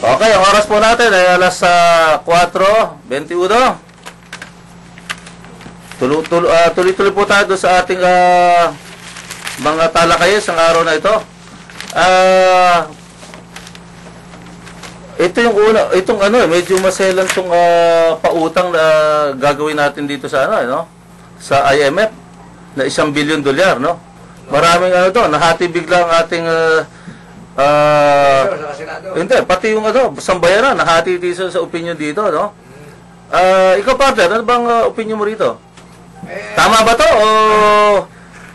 Okay, ang oras po natin ay alas ah, 4.21. Tulo- tulo- ah, Tuloy-tuloy po tayo sa ating ah, mga talakayin sa araw na ito. Ah, ito yung una, itong ano, medyo maselan tong ah, pautang na gagawin natin dito sa ano, no? Sa IMF na isang bilyon dolyar, no? Maraming ano to, nahati bigla ang ating ah, ah, Senado. hindi, pati yung ano, sambayaran, nahati dito sa opinion dito, no? Ah, ikaw partner, ano bang ah, opinion mo rito? Eh, Tama ba to o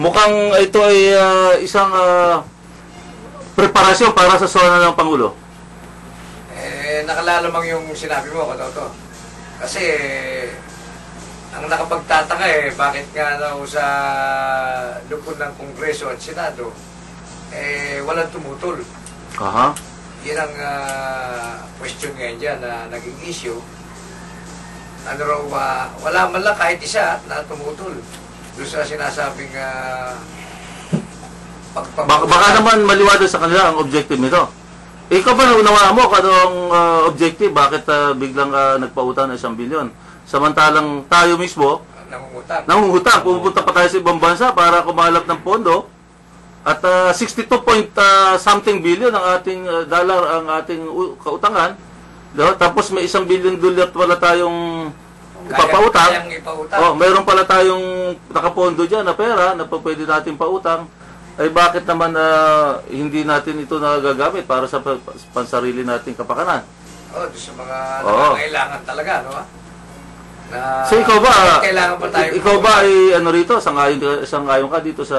mukhang ito ay ah, isang ah, preparasyon para sa sona ng Pangulo? eh, nakalalamang yung sinabi mo, Katoto. Kasi, ang nakapagtataka eh, bakit nga daw sa lupon ng Kongreso at Senado, eh, walang tumutol. Aha. Yan ang ah, question ngayon dyan na naging issue. Ano raw, ah, wala man lang kahit isa na tumutol. Doon sa sinasabing uh, Baka, baka naman maliwanag sa kanila ang objective nito. Ikaw ba naunawaan mo kung anong ah, objective? Bakit ah, biglang ah, nagpautang ng isang bilyon? Samantalang tayo mismo, nangungutang. nangungutang, pupunta pa tayo sa ibang bansa para kumalap ng pondo. At ah, 62 point ah, something billion ang ating ah, dollar ang ating u- kautangan. No? Tapos may isang billion dolyar wala tayong ipapautang. Kayang ipautang. Oh, mayroon pala tayong nakapondo diyan na pera na pwede natin pautang. Ay bakit naman ah, hindi natin ito nagagamit para sa pa- pansarili nating kapakanan? Oh, sa mga Oo. nangangailangan talaga, no? Na, So ikaw ba, kailangan pa tayo. ikaw ba ay ano rito, sangayon, sangayon ka dito sa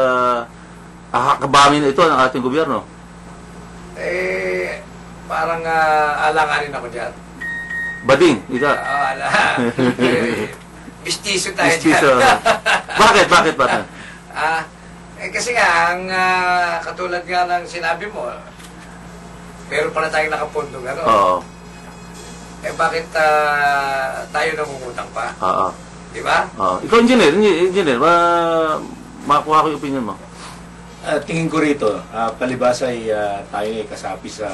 ahakabangin ito ng ating gobyerno? Eh, parang ah, alanganin ako dyan. Bading, ika. Ah, ala. eh, Bistiso tayo Justice, dyan. bakit, bakit, bakit? ah, eh, kasi nga, ang ah, katulad nga ng sinabi mo, meron pala tayong nakapundong ano. Oo, Eh, bakit ah, tayo nangungutang pa? oo, Di ba? oo. Ikaw, engineer, engineer, engineer, ma makuha ko yung opinion mo. Ah, tingin ko rito, ah, palibasa ay ah, tayo ay kasapi sa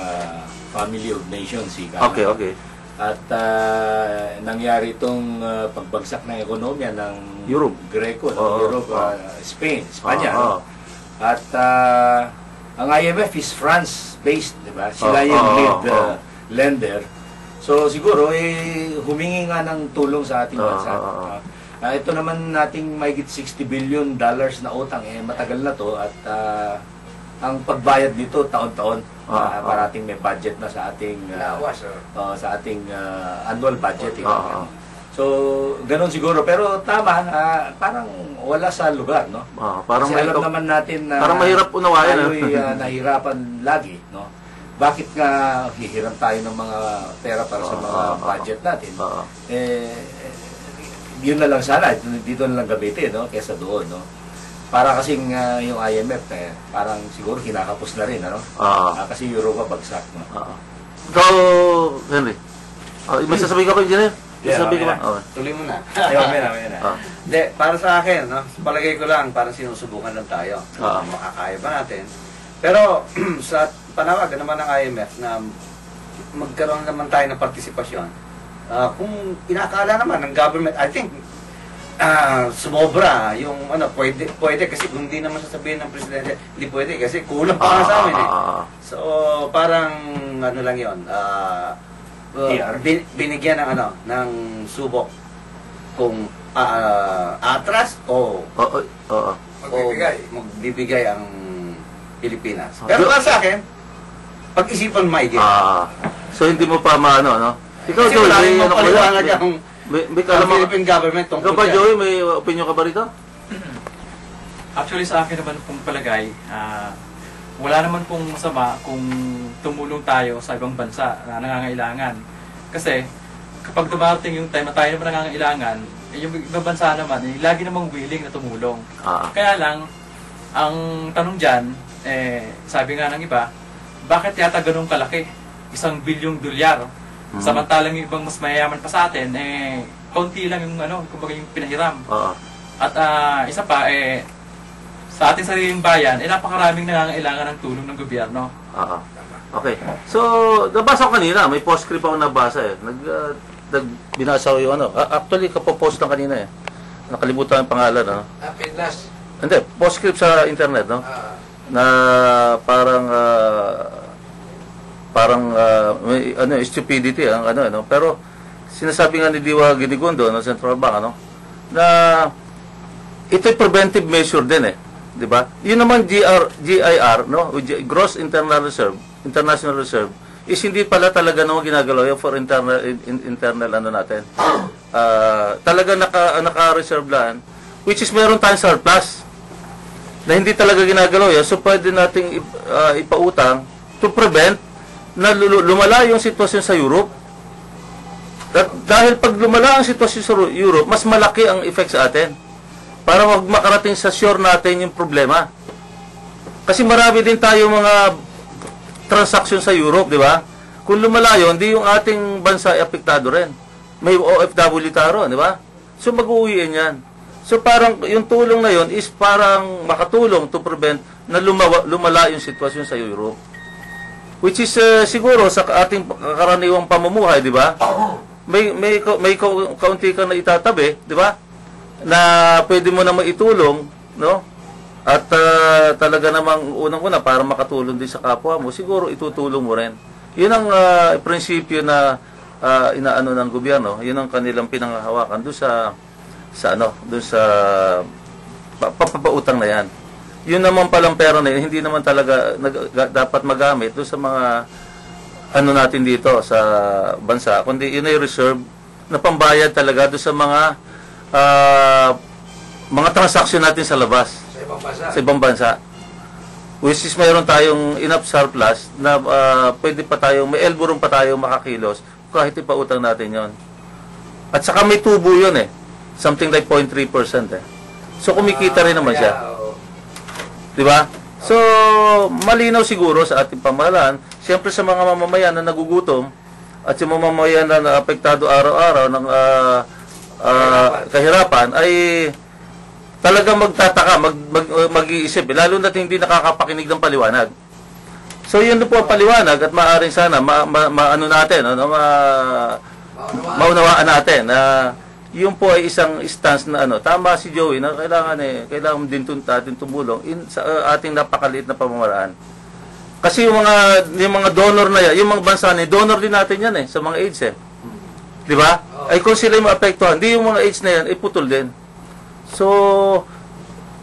Family of Nations. Ika Okay, okay. At ah, nangyari itong ah, pagbagsak ng ekonomiya ng Europe. Greco, ng Oo, Europe, oo. ah, Spain, Espanya. Oo, no? At ah, ang IMF is France-based, di ba? Sila Oo, yung oo, lead ah, lender. So siguro, eh, humingi nga ng tulong sa ating bansa. oo, oo. Ah, Ah, ito naman nating mahigit 60 billion dollars na utang eh matagal na to at ah, ang pagbayad dito taon-taon ah. ah, parating may budget na sa ating oh. ah, sa ating ah, annual budget. eh. Ah, ah. So, ganun siguro pero tama ah, parang wala sa lugar, no? Ah, parang Kasi alam naman natin na parang mahirap unawayan, tayo'y ah. ah, nahirapan lagi, no? Bakit nga hihiram tayo ng mga pera para sa mga budget natin? Eh, yun na lang sana, dito na lang gamitin, no? Kesa doon, no? Para kasing ah, yung IMF, eh, parang siguro kinakapos na rin, ano? Oo. Ah, kasi Europa bagsak, no? Oo. Ikaw, Henry. Oh, may sasabihin ka pa, engineer? Yeah, sasabihin ka mamaya pa? Oh. Tuloy mo na. Ayaw, mamaya na, mamaya na. Ah. Hindi, para sa akin, no, sa palagay ko lang, parang sinusubukan lang tayo. Ah. Kung makakaya ba natin. Pero, sa panawagan naman ng IMF na magkaroon naman tayo ng partisipasyon, ah, kung inakala naman ng government, I think, ah sumobra yung ano, pwede, pwede kasi kung hindi naman sasabihin ng presidente, hindi pwede kasi kulang pa nga sa amin eh. Ah. So, parang ano lang 'yon. Uh, PR. bin- binigyan ng ano, ng subok kung ah, atras o Oo, oo. Magbibigay. o magbibigay ang Pilipinas. Pero para sa akin, pag-isipan maigi. Ah, so hindi mo pa maano, no? Ikaw, Kasi Joey, wala may ano ka ba? ang, May, may ang kalamang... Philippine government Ikaw tungkol ba, dyan. Joey, may opinion ka ba rito? Actually sa akin naman pong palagay, ah, wala naman pong masama kung tumulong tayo sa ibang bansa na nangangailangan. Kasi kapag dumating yung time na tayo naman nangangailangan, eh, yung ibang bansa naman, eh, lagi namang willing na tumulong. Ah, Kaya lang, ang tanong dyan, eh, sabi nga ng iba, bakit yata ganun kalaki? Isang bilyong dolyar. Mhm. Samantalang yung ibang mas mayayaman pa sa atin, eh, konti lang yung, ano, kumbaga yung pinahiram. oo. At ah, isa pa, eh, sa ating sariling bayan, eh, napakaraming nangangailangan ng tulong ng gobyerno. Oo. Okay. So, nabasa ko kanina, may postscript ako nabasa eh. Nag, uh, nag binasa ko yung ano. Ah, actually, kapopost lang kanina eh. Nakalimutan ang pangalan, ano. Ah, Pinlas. Hindi, postscript sa internet, no? Ah, Na parang ah, parang ah, may ano stupidity ang ano ano. Pero sinasabi nga ni Diwa Ginigundo ng Central Bank ano na ito'y preventive measure din eh di ba? Yun naman GR GIR no gross internal reserve international reserve is hindi pala talaga naman ginagalaw yun for internal in- in- internal ano natin Ah, talaga naka naka-reserve lang which is meron tayong surplus na hindi talaga ginagalaw yan, so pwede nating ah, ipautang to prevent na lumala yung sitwasyon sa Europe. At dahil pag lumala ang sitwasyon sa Europe, mas malaki ang effect sa atin. Para wag makarating sa shore natin yung problema. Kasi marami din tayo mga transaction sa Europe, di ba? Kung lumala yun, di yung ating bansa ay apektado rin. May OFW taro, di ba? So mag-uwiin yan. So parang yung tulong na yon is parang makatulong to prevent na lumawa, lumala yung sitwasyon sa Europe. Which is uh, siguro sa ating karaniwang pamumuhay, di ba? May may may ka- kaunti ka na itatabi, di ba? Na pwede mo na maitulong, no? At uh, talaga namang unang-una para makatulong din sa kapwa mo, siguro itutulong mo rin. 'Yun ang uh, prinsipyo na uh, inaano ng gobyerno, 'yun ang kanilang pinanghahawakan doon sa sa ano, doon sa pa- papapautang na 'yan. Yun naman palang pera na yun, hindi naman talaga nag- dapat magamit doon sa mga ano natin dito sa bansa, kundi yun ay reserve na pambayad talaga doon sa mga ah, mga transaksyon natin sa labas, sa ibang bansa. sa ibang bansa. Which is mayroon tayong enough surplus na ah, pwede pa tayo, may elbow room pa tayo makakilos kahit ipautang natin yon. At saka may tubo yun eh. Something like 0.3% eh. So kumikita rin naman siya. Di ba? So, malinaw siguro sa ating pamahalaan, siyempre sa mga mamamayan na nagugutom at yung mga mamamayan na naapektado araw-araw ng ah, ah, kahirapan ay talagang magtataka, mag, mag, mag-iisip, lalo na hindi nakakapakinig ng paliwanag. So, yun po ang paliwanag at maaaring sana ma, ma, ma- ano natin, ano, ma, maunawaan. natin na yun po ay isang stance na ano, tama si Joey na kailangan eh, kailangan din tun natin tumulong in sa uh, ating napakaliit na pamamaraan. Kasi yung mga yung mga donor na yan, yung mga bansa ni donor din natin yan eh sa mga AIDS eh. 'Di ba? Ay kung sila yung maapektuhan, di yung mga AIDS na yan ay putol din. So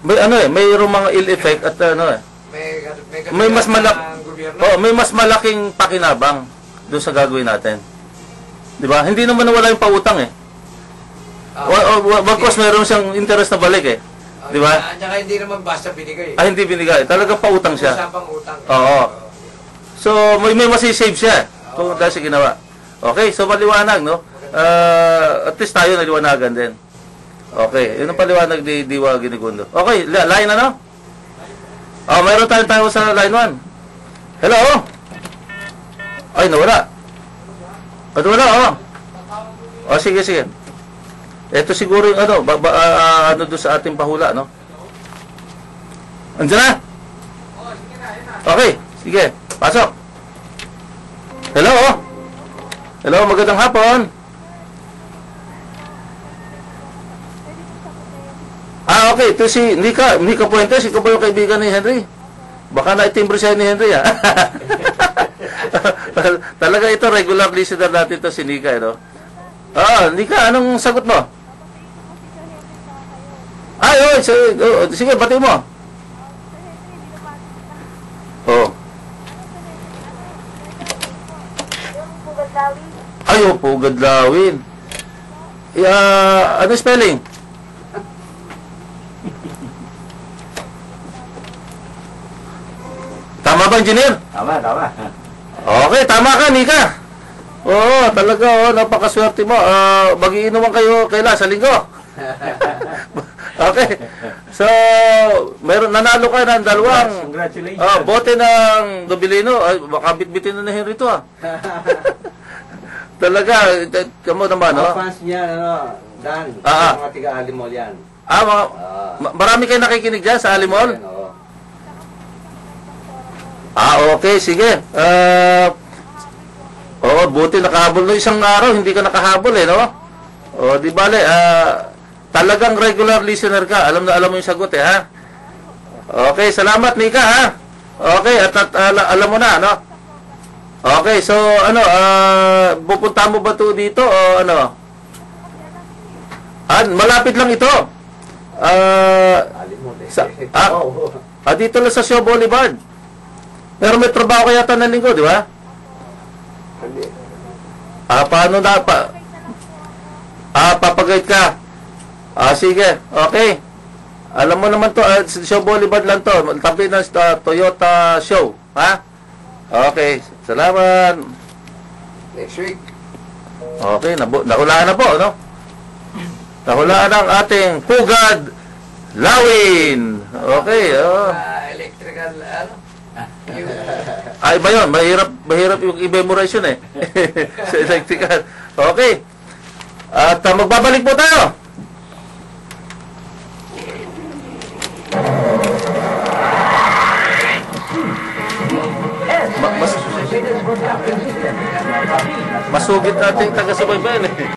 may ano eh, mayroong mga ill effect at ano eh, May, may, may mas malak oh, may mas malaking pakinabang doon sa gagawin natin. 'Di ba? Hindi naman nawala yung pautang eh. Ah, Wa- wa- Bagkos meron siyang interest na balik eh. ah, Di ba? At saka hindi naman basta binigay. Ah, hindi binigay. Talagang pautang siya. Usapang utang. Oo. So, may, may masisave siya kung dahil sa ginawa. Okay, so maliwanag, no? Ah, at least tayo naliwanagan din. Okay, yun ang paliwanag ni Diwa Ginigundo. Okay, li- line ano? Oh, mayroon tayong tayo sa line 1. Hello? Ay, nawala. Ano wala, oh. Oh, sige, sige. Ito siguro yung ano, ba, ba, ah, ano doon sa ating pahula, no? Andiyan na? Okay, sige. Pasok. Hello? Hello, magandang hapon. Ah, okay. Ito si Nika. Nika Puentes. Ikaw ba yung kaibigan ni Henry? Baka na-timbre siya ni Henry, ah. Talaga ito, regular listener natin to si Nika, eh, no? Ah, Nika, anong sagot mo? Ay, oh, sige, oh, sige, bati mo. Oh. Ayo po, gadlawin. Yeah, ano spelling? Tama ba, engineer? Tama, tama. Okay, tama ka, Nika. Oo, talaga, oh, napakaswerte mo. Ah, magiinuman kayo kaila sa linggo. okay. So, meron nanalo ka ng dalawang Congratulations. ah, bote ng Dobilino. Ay, baka bitbitin na ni Henry to, ah. talaga, kamo naman, no? fans niya, ano, Dan, Ah, ah. mga tiga-alimol yan. Ah, mga, ma- marami kayo nakikinig dyan sa Alimol? Ayun, oo. Ah, okay, sige. Ah, Oo, buti nakahabol no isang araw, hindi ka nakahabol eh, no? O, di bale, ah, talagang regular listener ka. Alam na alam mo yung sagot eh, ha? Okay, salamat Nika, ha? Okay, at, at ala- alam mo na, no? Okay, so ano, ah, pupunta mo ba to dito o ano? Ah, malapit lang ito. Ah, sa, ah, ah, dito lang sa Show Boulevard. Pero may trabaho ka yata linggo, di ba? Ah, paano na pa? Ah, papagayt ka. Ah, sige. Okay. Alam mo naman to, sa Show Boulevard lang to. Tabi ng ah, Toyota Show. Ha? Okay. Salamat. Next week. Okay, nabu nahulaan na po, no? Nahulaan ang ating Pugad Lawin. Okay, oh. Ah, electrical, ano? Yung, Ay ba yun? Mahirap, mahirap yung i-memorize yun eh. sa electrical. Okay. At ah, magbabalik po tayo. Ma- mas, masugit nating taga-subaybayan eh.